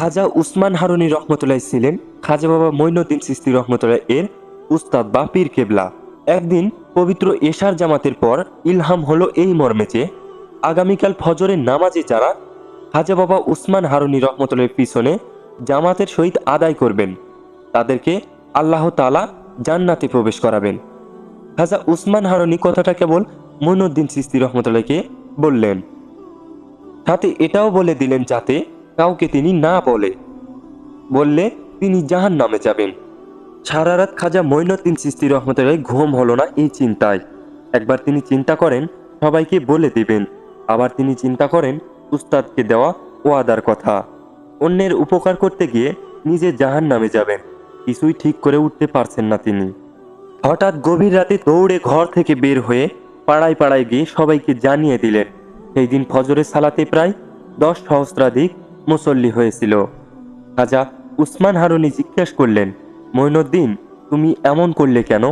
খাজা উসমান হারুনি রহমতুল্লাহ ছিলেন খাজা বাবা মঈনুদ্দিন সিস্তি রহমতুল্লাহ এর উস্তাদ বা পীর কেবলা। একদিন পবিত্র এশার জামাতের পর ইলহাম হলো এই মর্মে যে, আগামীকাল ফজরের নামাজে যারা খাজা বাবা উসমান হারুনি রহমতুল্লাহের পিছনে জামাতের সহিত আদায় করবেন, তাদেরকে আল্লাহ তালা জান্নাতে প্রবেশ করাবেন। খাজা উসমান হারুনি কথাটা কেবল মঈনুদ্দিন সিস্তি রহমতুল্লাহকে বললেন। সাথে এটাও বলে দিলেন যাতে কাউকে তিনি না বলে। বললে, তিনি জাহান নামে যাবেন। সারা রাত খাজা মঈনুদ্দিন সিস্তি রহমতুল্লাহ ঘুম হলো না এই চিন্তায়। একবার তিনি চিন্তা করেন, সবাইকে বলে দিবেন। আবার তিনি চিন্তা করেন, উস্তাদকে দেওয়া ওয়াদার কথা। অন্যের উপকার করতে গিয়ে নিজে জাহান নামে যাবেন। কিছুই ঠিক করে উঠতে পারছেন না তিনি। হঠাৎ গভীর রাতে দৌড়ে ঘর থেকে বের হয়ে পাড়ায় পাড়ায় গিয়ে সবাইকে জানিয়ে দিলেন, সেই দিন ফজরের সালাতে প্রায় দশ সহস্রাধিক মুসল্লি হয়েছিল। খাজা উসমান হারুনি জিজ্ঞেস করলেন মঈনুদ্দিন তুমি এমন করলে কেন?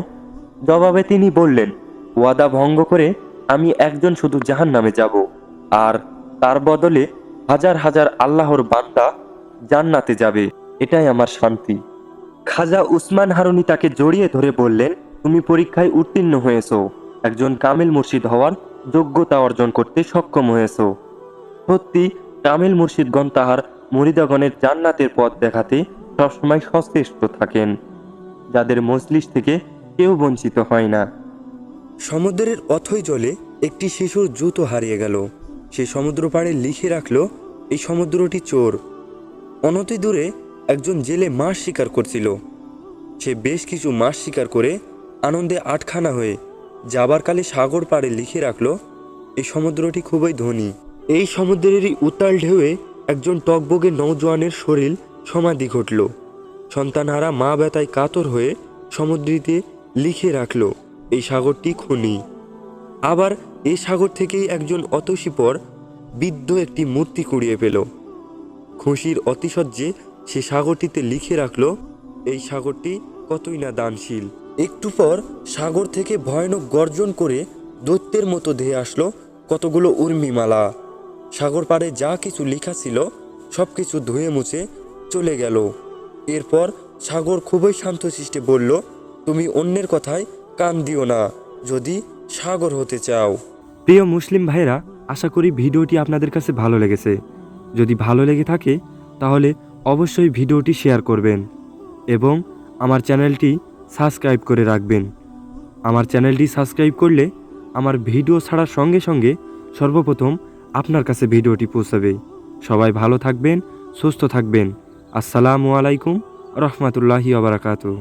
জবাবে তিনি বললেন, ওয়াদা ভঙ্গ করে আমি একজন শুধু জাহান নামে যাব, আর তার বদলে হাজার হাজার আল্লাহর বান্দা জান্নাতে যাবে। এটাই আমার শান্তি। খাজা উসমান হারুনি তাকে জড়িয়ে ধরে বললেন, তুমি পরীক্ষায় উত্তীর্ণ হয়েছো। একজন কামিল মুর্শিদ হওয়ার যোগ্যতা অর্জন করতে সক্ষম হয়েছো। সত্যি কামিল মুর্শিদগণ তাহার মরিদাগণের জান্নাতের পথ দেখাতে সবসময় সচেষ্ট থাকেন, যাদের মজলিস থেকে কেউ বঞ্চিত হয় না। সমুদ্রের অথই জলে একটি শিশুর জুতো হারিয়ে গেল। সে সমুদ্র পাড়ে লিখে রাখল, এই সমুদ্রটি চোর। অনতি দূরে একজন জেলে মাছ শিকার করছিল। সে বেশ কিছু মাছ শিকার করে আনন্দে আটখানা হয়ে যাবার কালে সাগর পাড়ে লিখে রাখল, এই সমুদ্রটি খুবই ধনী। এই সমুদ্রেরই উত্তাল ঢেউয়ে একজন টকবগে নৌজওয়ানের শরীর সমাধি ঘটল। সন্তানহারা মা ব্যথায় কাতর হয়ে সমুদ্রিতে লিখে রাখল, এই সাগরটি খনি। আবার এই সাগর থেকেই একজন অতসীপর বৃদ্ধ একটি মূর্তি কুড়িয়ে পেল। খুশির অতিশয্যে সে সাগরটিতে লিখে রাখল, এই সাগরটি কতই না দানশীল। একটু পর সাগর থেকে ভয়ানক গর্জন করে দৈত্যের মতো ধেয়ে আসলো কতগুলো উর্মিমালা। সাগর পাড়ে যা কিছু লেখা ছিল, সব কিছু ধুয়ে মুছে চলে গেল। এরপর সাগর খুবই শান্ত শান্তশিষ্টে বলল, তুমি অন্যের কথায় কান দিও না, যদি সাগর হতে চাও। প্রিয় মুসলিম ভাইরা আশা করি ভিডিওটি আপনাদের কাছে ভালো লেগেছে। যদি ভালো লেগে থাকে, তাহলে অবশ্যই ভিডিওটি শেয়ার করবেন এবং আমার চ্যানেলটি সাবস্ক্রাইব করে রাখবেন। আমার চ্যানেলটি সাবস্ক্রাইব করলে আমার ভিডিও ছাড়ার সঙ্গে সঙ্গে সর্বপ্রথম আপনার কাছে ভিডিওটি পৌঁছাবে। সবাই ভালো থাকবেন সুস্থ থাকবেন। আসসালামু আলাইকুম রহমতুল্লাহি আবরাকাতু